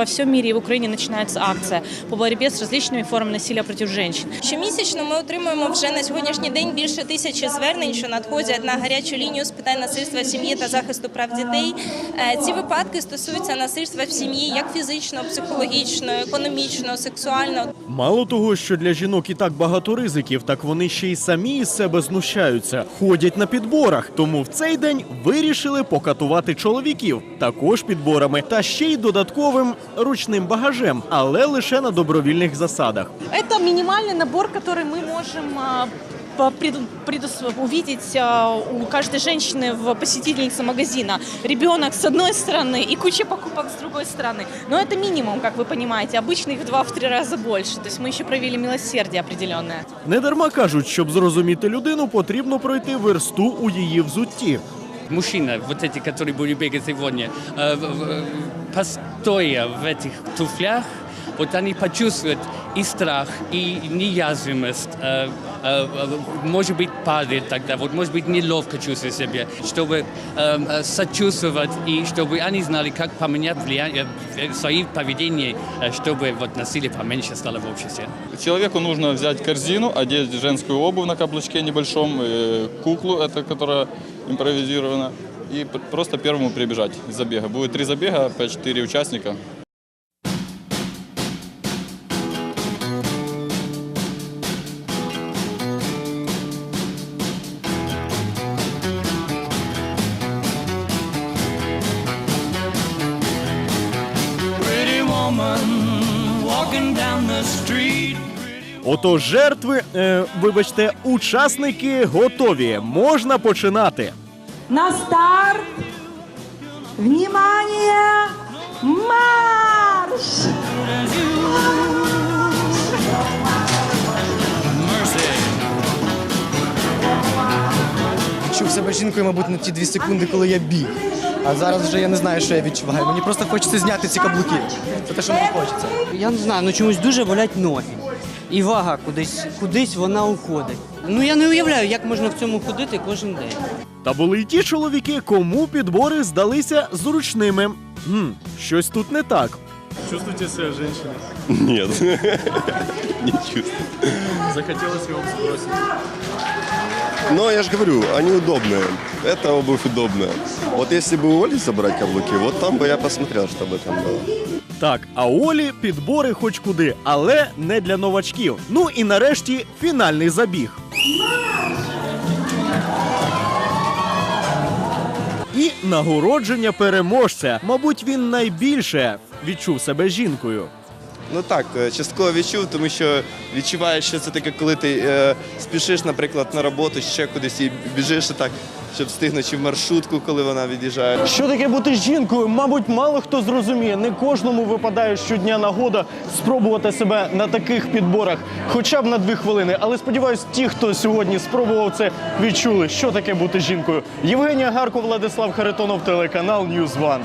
Во всем мире и в Украине начинается акция по борьбе с различными формами насилия против женщин. Щомісячно ми отримуємо вже на сьогоднішній день більше тисячі звернень, що надходять на гарячу лінію з питань насильства в сім'ї та захисту прав дітей. Е, Ці випадки стосуються насильства в сім'ї як фізичного, психологічного, економічного, сексуального. Мало того, що для жінок і так багато ризиків, так вони ще й самі із себе знущаються, ходять на підборах. Тому в цей день вирішили покатувати чоловіків також підборами та ще й додатковим ручним багажем, але лише на добровільних засадах. Это минимальный набор, который мы можем а, по- пред- предус- увидеть а, у каждой женщины в посетительнице магазина. Ребенок с одной стороны и куча покупок с другой стороны. Но это минимум, как вы понимаете. Обычно их в два-три раза больше. То есть мы еще проявили милосердие определенное. Недарма кажуть, щоб зрозуміти людину, потрібно пройти версту у її взутті. мужчина, вот эти, которые будут бегать сегодня, э, в- в- постоя в этих туфлях, вот они почувствуют и страх, и неязвимость, э, э, э, может быть, падает тогда, вот, может быть, неловко чувствовать себя, чтобы э, э, сочувствовать и чтобы они знали, как поменять влияние, э, свои поведения, чтобы вот насилие поменьше стало в обществе. Человеку нужно взять корзину, одеть женскую обувь на каблучке небольшом, куклу, это которая импровизирована, и пр- просто первому прибежать из забега. Будет три забега, по четыре участника. Отож, жертви, е, вибачте, учасники готові. Можна починати. На старт! Внимание! Марш! відчув себе жінкою, мабуть, на ті дві секунди, коли я біг. А зараз вже я не знаю, що я відчуваю. Мені просто хочеться зняти ці каблуки. Це те, що мені хочеться. Я не знаю, ну чомусь дуже болять ноги І вага кудись, кудись вона уходить. Ну я не уявляю, як можна в цьому ходити кожен день. Та були й ті чоловіки, кому підбори здалися зручними. Хм, щось тут не так. Чувствуете себя женщиной? Нет, не чувствую. Захотелось его сбросить. Но я же говорю, они удобные. Эта обувь удобная. Вот если бы у Оли собрать каблуки, вот там бы я посмотрел, что бы там было. Так, а Олі підбори хоч куди, але не для новачків. Ну і нарешті фінальний забіг. І нагородження переможця. Мабуть, він найбільше відчув себе жінкою. Ну так, е, частково відчув, тому що відчуваєш, що це таке, коли ти е, спішиш, наприклад, на роботу, ще кудись і біжиш так, щоб встигнути в маршрутку, коли вона від'їжджає. Що таке бути жінкою? Мабуть, мало хто зрозуміє. Не кожному випадає щодня нагода спробувати себе на таких підборах, хоча б на дві хвилини. Але сподіваюсь, ті, хто сьогодні спробував це, відчули, що таке бути жінкою. Євгенія Гарко, Владислав Харитонов, телеканал News One.